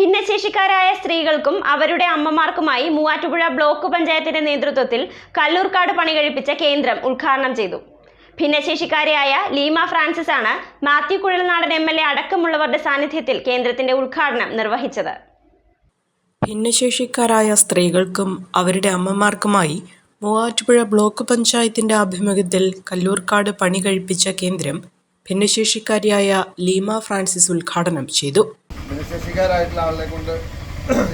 ഭിന്നശേഷിക്കാരായ സ്ത്രീകൾക്കും അവരുടെ അമ്മമാർക്കുമായി മൂവാറ്റുപുഴ ബ്ലോക്ക് പഞ്ചായത്തിന്റെ നേതൃത്വത്തിൽ കല്ലൂർക്കാട് പണി കഴിപ്പിച്ച കേന്ദ്രം ഉദ്ഘാടനം ചെയ്തു. ഭിന്നശേഷിക്കാരിയായ ലീമ ഫ്രാൻസിസ് ആണ് Mathew Kuzhalnadan M L A അടക്കമുള്ളവരുടെ സാന്നിധ്യത്തിൽ കേന്ദ്രത്തിന്റെ ഉദ്ഘാടനം നിർവഹിച്ചത്. ഭിന്നശേഷിക്കാരായ സ്ത്രീകൾക്കും അവരുടെ അമ്മമാർക്കുമായി മൂവാറ്റുപുഴ ബ്ലോക്ക് പഞ്ചായത്തിന്റെ ആഭിമുഖ്യത്തിൽ കല്ലൂർക്കാട് പണി കഴിപ്പിച്ച കേന്ദ്രം ഭിന്നശേഷിക്കാരിയായ ലീമ ഫ്രാൻസിസ് ഉദ്ഘാടനം ചെയ്തു. ഭിന്നശേഷിക്കാരായിട്ടുള്ള ആളുകളെ കൊണ്ട്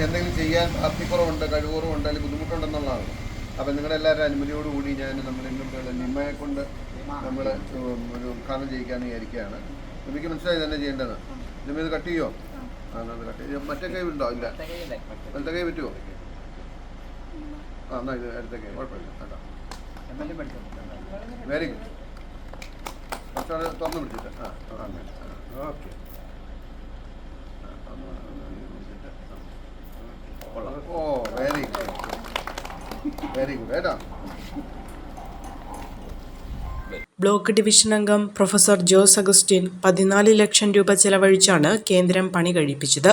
എന്തെങ്കിലും ചെയ്യാൻ പ്രാപ്തിക്കുറവുണ്ട് കഴിവുറവുണ്ട് അല്ലെങ്കിൽ ബുദ്ധിമുട്ടുണ്ടെന്നുള്ളതാണ്. അപ്പം നിങ്ങളുടെ എല്ലാവരുടെ അനുമതിയോടുകൂടി ഞാൻ നമ്മൾ ഇന്നും നിമ്മയെ കൊണ്ട് നമ്മൾ ഒരു ഉദ്ഘാടനം ചെയ്യിക്കാമെന്ന് വിചാരിക്കുകയാണ്. നിമ്മയ്ക്ക് മനസ്സിലായി തന്നെ ചെയ്യേണ്ടത്? നിമ്മ ഇത് കട്ട് ചെയ്യുമോ ആ കട്ട് ചെയ്യും. മറ്റേ കൈ ഉണ്ടോ? ഇല്ല. വലത്തെ കൈ പറ്റുമോ ആ എന്നാൽ ഇത് അടുത്ത കൈ. കുഴപ്പമില്ല. കേട്ടോ വെരി ഗുഡ് കുറച്ചാണ് തുറന്ന് പിടിച്ചിട്ട്. ആ okay. Oh very good very good കേട്ടോ? ബ്ലോക്ക് ഡിവിഷൻ അംഗം പ്രൊഫസർ ജോസ് അഗസ്റ്റിൻ പതിനാല് ലക്ഷം രൂപ ചെലവഴിച്ചാണ് കേന്ദ്രം പണി കഴിപ്പിച്ചത്.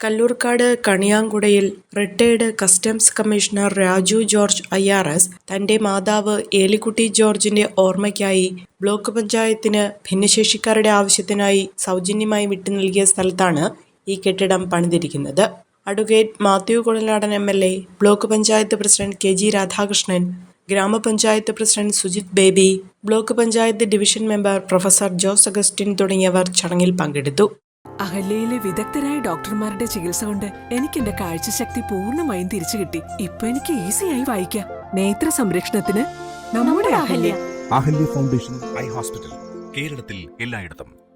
Kallurkad കണിയാങ്കുടയിൽ retired customs commissioner Raju George I R S തന്റെ മാതാവ് ഏലിക്കുട്ടി ജോർജിന്റെ ഓർമ്മയ്ക്കായി ബ്ലോക്ക് പഞ്ചായത്തിന് ഭിന്നശേഷിക്കാരുടെ ആവശ്യത്തിനായി സൗജന്യമായി വിട്ടു നൽകിയ സ്ഥലത്താണ് ഈ കെട്ടിടം പണിതിരിക്കുന്നത്. Advocate Mathew Kuzhalnadan M L A block panchayat president K G Radhakrishnan ഗ്രാമപഞ്ചായത്ത് president Sujith Baby block panchayat division member professor Jose Augustine തുടങ്ങിയവർ ചടങ്ങിൽ പങ്കെടുത്തു. അഹല്യയിലെ വിദഗ്ധരായ ഡോക്ടർമാരുടെ ചികിത്സ കൊണ്ട് എനിക്ക് എന്റെ കാഴ്ചശക്തി പൂർണമായും തിരിച്ചു കിട്ടി. ഇപ്പൊ എനിക്ക് ഈസിയായി വായിക്കാം. നേത്ര സംരക്ഷണത്തിന് നമ്മുടെ Ahalya. Ahalya foundation eye hospital കേരളത്തിൽ എല്ലായിടത്തും.